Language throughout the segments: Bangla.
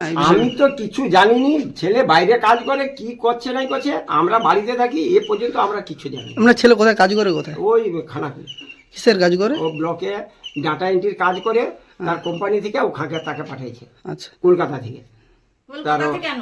আমি তো কিছু জানিনি ছেলে বাইরে কাজ করে কি করছে নাই করছে আমরা বাড়িতে থাকি এ পর্যন্ত আমরা কিছু জানি আমরা আপনার ছেলে কোথায় কাজ করে কোথায়? ওই খানা কিসের কাজ করে? ও ব্লকে ডাটা এন্ট্রির কাজ করে তার কোম্পানি থেকে ও ওখানে তাকে পাঠিয়েছে আচ্ছা। কলকাতা থেকে। কলকাতাতে কেন?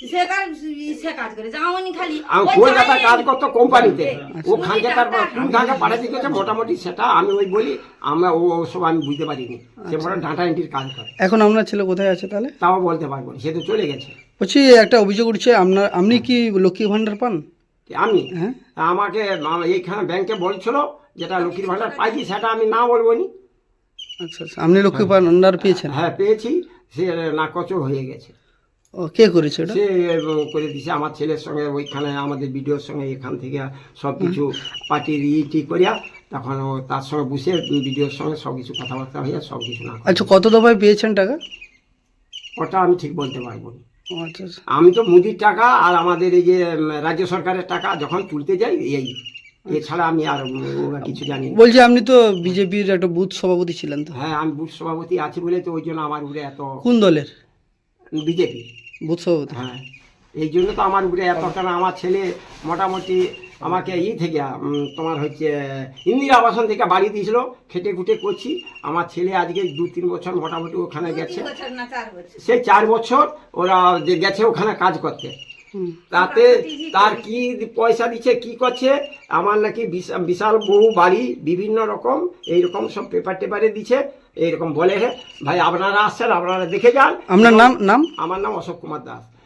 সে কাজ সে কাজ করে যাওনি খালি আমি কলকাতা কাজ করতো কোম্পানিতে। আচ্ছা। ওখানকে তার কোন পাঠাতে গেছে মোটামুটি সেটা আমি ওই বলি আমরা ও সব আমি বুঝতে পারিনি। সে আচ্ছা। বড় ডাটা এন্ট্রির কাজ করে। এখন আপনার ছেলে কোথায় আছে তাহলে? তাও বলতে পারব না সে তো চলে গেছে। বলছি একটা অভিযোগ উঠছে আপনার আপনি কি লক্ষ্মী ভান্ডার পান? আমি? হ্যাঁ। আমাকে আম- এইখানে ব্যাংকে বলছিল যেটা লক্ষ্মীর ভান্ডার পাইছি সেটা আমি না বলব নি। আচ্ছা আচ্ছা। আপনি লক্ষ্মী ভান্ডার পেয়েছেন? হ্যাঁ পেয়েছি। সে নাকচ হয়ে গেছে। ও কে করেছে সে করে দিছে। আমার ছেলের সঙ্গে ওইখানে আমাদের বিডিওর সঙ্গে এখান থেকে সব কিছু পার্টির ইটি করিয়া তখন ও তার সঙ্গে বসে বিডিওর সঙ্গে সব কিছু কথাবার্তা হইয়া সব কিছু না আচ্ছা কত দফায় পেয়েছেন টাকা? ওটা আমি ঠিক বলতে পারব না। আচ্ছা আচ্ছা। আমি তো মুদির টাকা আর আমাদের এই যে রাজ্য সরকারের টাকা যখন তুলতে যাই এই এছাড়া আমি আর কিছু জানি না। বলছি আপনি তো বিজেপির একটা বুথ সভাপতি ছিলেন তো। হ্যাঁ আমি বুথ সভাপতি আছি বলে তো ওই জন্য আমার উপরে এত কোন দলের? বিজেপি। বুথ সভাপতি। হ্যাঁ। এই জন্য তো আমার উপরে এত কারণ আমার ছেলে মোটামুটি আমাকে ই থেকে তোমার হচ্ছে ইন্দিরা আবাসন থেকে বাড়ি দিয়েছিল খেটে খুটে করছি। আমার ছেলে আজকে দু তিন বছর মোটামুটি ওখানে গেছে। সে চার বছর। সেই চার বছর ওরা যে গেছে ওখানে কাজ করতে। তাতে তার কি পয়সা দিচ্ছে কি করছে আমার নাকি বিশা- বিশাল বহু বাড়ি বিভিন্ন রকম এইরকম সব পেপার টেপারে দিচ্ছে এইরকম বলে হে। ভাই আপনারা আসছেন আপনারা দেখে যান। আপনার নাম নাম? আমার নাম অশোক কুমার দাস।